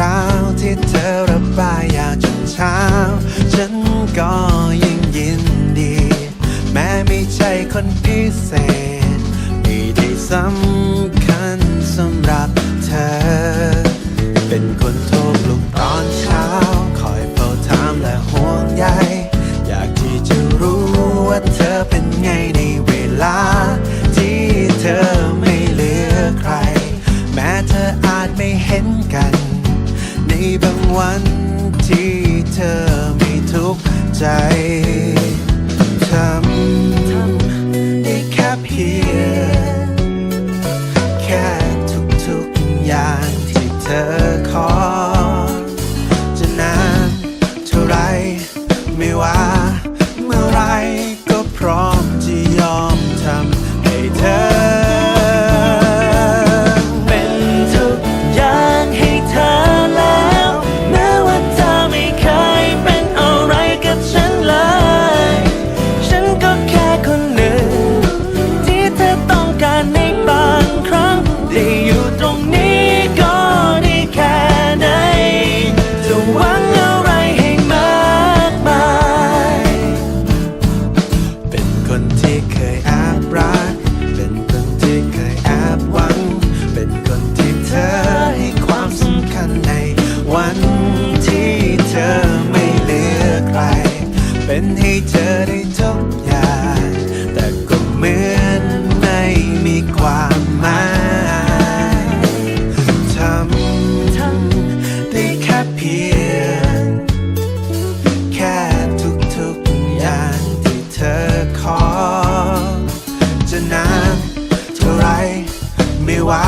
ราวที่เธอระบายอยากจนเช้า ฉันก็ยิ่งยินดี แม้ไม่ใช่คนพิเศษมีได้สำคัญสำหรับเธอ เป็นคน เธอไม่ทุกใจานเท่าไรไม่ว่า